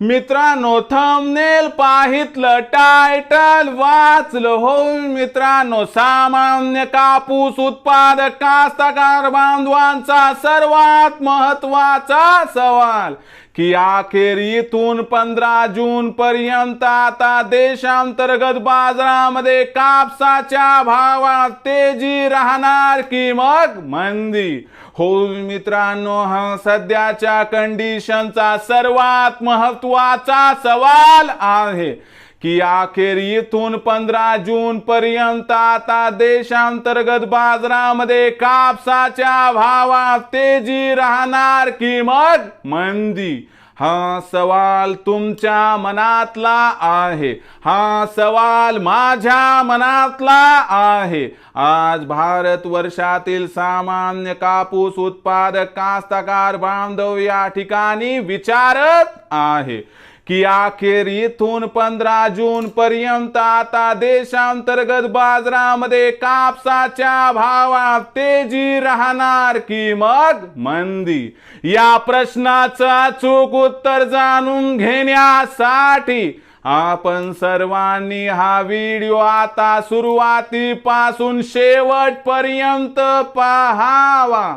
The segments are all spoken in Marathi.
मित्रांनो थंबनेल पाहितलं टायटल वाचलं हो मित्रांनो सामान्य कापूस उत्पादक कास्तकार बांधवांचा सर्वात महत्त्वाचा सवाल की अखेर इथून पंधरा जून पर्यंत आता देशांतर्गत बाजारामध्ये कापसाच्या भावात तेजी राहणार की मग मंदी? हो मित्रांनो हा सध्याच्या कंडिशनचा सर्वात महत्त्वाचा सवाल आहे. की अखेर इथून पंधरा जून पर्यंत आता देशांतर्गत बाजारामध्ये कापसाच्या भावात तेजी राहणार किंमत मग मंदी. हा सवाल तुमच्या मनातला आहे. हा सवाल माझ्या मनातला आहे. आज भारत वर्षातील सामान्य कापूस उत्पादक कास्तकार बांधव या ठिकाणी विचारत आहे. की अखेर इथून पंधरा जून पर्यंत आता देशांतर्गत बाजारामध्ये कापसाच्या भावात तेजी राहणार की मग मंदी? या प्रश्नाचं अचूक उत्तर जाणून घेण्यासाठी आपण सर्वांनी हा व्हिडिओ आता सुरुवातीपासून शेवटपर्यंत पाहावा.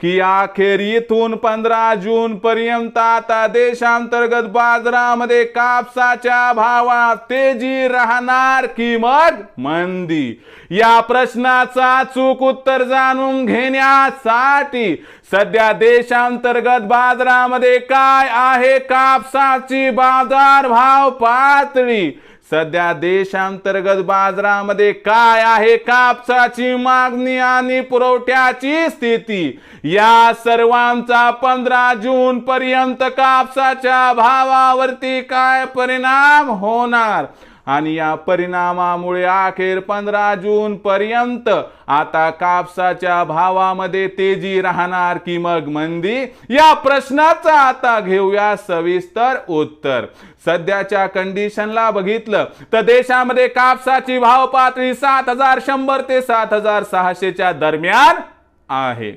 की अखेर इथून पंधरा जून पर्यंत आता देशांतर्गत बाजारामध्ये कापसाच्या भावात तेजी राहणार की मग मंदी. या प्रश्नाचा चूक उत्तर जाणून घेण्यासाठी सध्या देशांतर्गत बाजारामध्ये काय आहे? कापसाची बाजार भाव पातळी सध्या देशांतर्गत बाजारामध्ये काय आहे कापसाची मागणी आणि पुरवठ्याची स्थिती? या सर्वांचा पंधरा जून पर्यंत कापसाच्या भावावरती काय परिणाम होणार? आणि या परिणामामुळे अखेर पंधरा जून पर्यंत आता कापसाच्या भावामध्ये तेजी राहणार की मग मंदी? या प्रश्नाचा आता घेऊया सविस्तर उत्तर. सध्याच्या कंडिशनला बघितलं तर देशामध्ये कापसाची भाव पातळी सात हजार शंभर ते सात हजार सहाशेच्या दरम्यान आहे.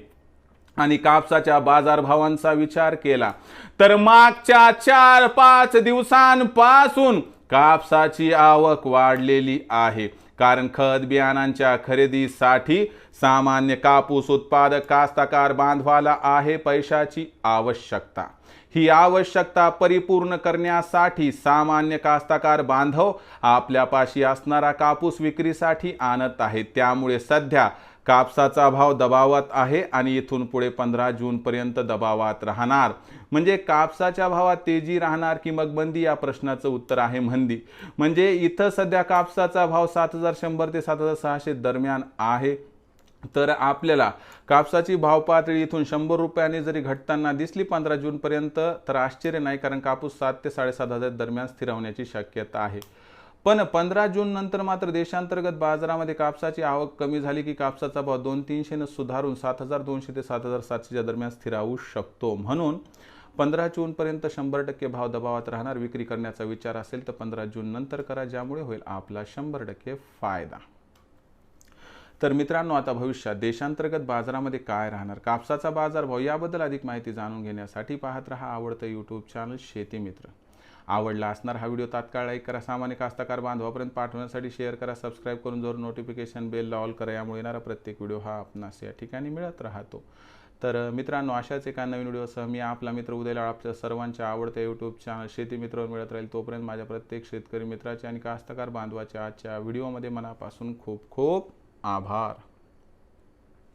आणि कापसाच्या बाजारभावांचा विचार केला तर मागच्या चार पाच दिवसांपासून कापसाची आवक वाढलेली आहे. कारण खत बियाणांच्या खरेदीसाठी सामान्य कापूस उत्पादक कास्तकार बांधवाला आहे पैशाची आवश्यकता. ही आवश्यकता परिपूर्ण करण्यासाठी सामान्य कास्तकार बांधव आपल्यापाशी असणारा कापूस विक्रीसाठी आणत आहेत. त्यामुळे सध्या कापसाचा भाव दबावात आहे आणि इथून पुढे पंधरा जूनपर्यंत दबावात राहणार. म्हणजे कापसाच्या भावात तेजी राहणार की मग बंदी या प्रश्नाचं उत्तर आहे मंदी. म्हणजे इथं सध्या कापसाचा भाव सात हजार शंभर ते सात हजार सहाशे दरम्यान आहे. तर आपल्याला कापसाची भाव पातळी इथून शंभर रुपयाने जरी घटताना दिसली पंधरा जूनपर्यंत तर आश्चर्य नाही कारण कापूस सात ते साडेसात हजार दरम्यान स्थिरवण्याची शक्यता आहे. पण पंधरा जून नंतर मात्र देशांतर्गत बाजारामध्ये कापसाची आवक कमी झाली की कापसाचा भाव दोन तीनशेनं सुधारून सात हजार दोनशे ते सात हजार सातशेच्या दरम्यान स्थिरावू शकतो. म्हणून पंधरा जूनपर्यंत शंभर टक्के भाव दबावात राहणार विक्री करण्याचा विचार असेल तर पंधरा जून नंतर करा ज्यामुळे होईल आपला शंभर टक्के फायदा. तर मित्रांनो आता भविष्यात देशांतर्गत बाजारामध्ये काय राहणार? कापसाचा बाजार भाव याबद्दल अधिक माहिती जाणून घेण्यासाठी पाहत रहा आवडतं यूट्यूब चॅनल शेती मित्र. आवडला असणार हा व्हिडिओ तात्काळ लाईक करा सामान्य कास्तकार बांधवापर्यंत पाठवण्यासाठी शेअर करा सबस्क्राईब करून जरूर नोटिफिकेशन बेलला ऑल करा यामुळे येणारा प्रत्येक व्हिडिओ हा आपणास या ठिकाणी मिळत राहतो. तर मित्रांनो अशाच एका नवीन व्हिडिओसह मी आपला मित्र उद्याला आपल्या सर्वांच्या आवडत्या यूट्यूब चॅनल शेती मित्रावर मिळत राहील. तोपर्यंत माझ्या प्रत्येक शेतकरी मित्राचे आणि कास्तकार बांधवाच्या आजच्या व्हिडिओमध्ये मनापासून खूप खूप आभार.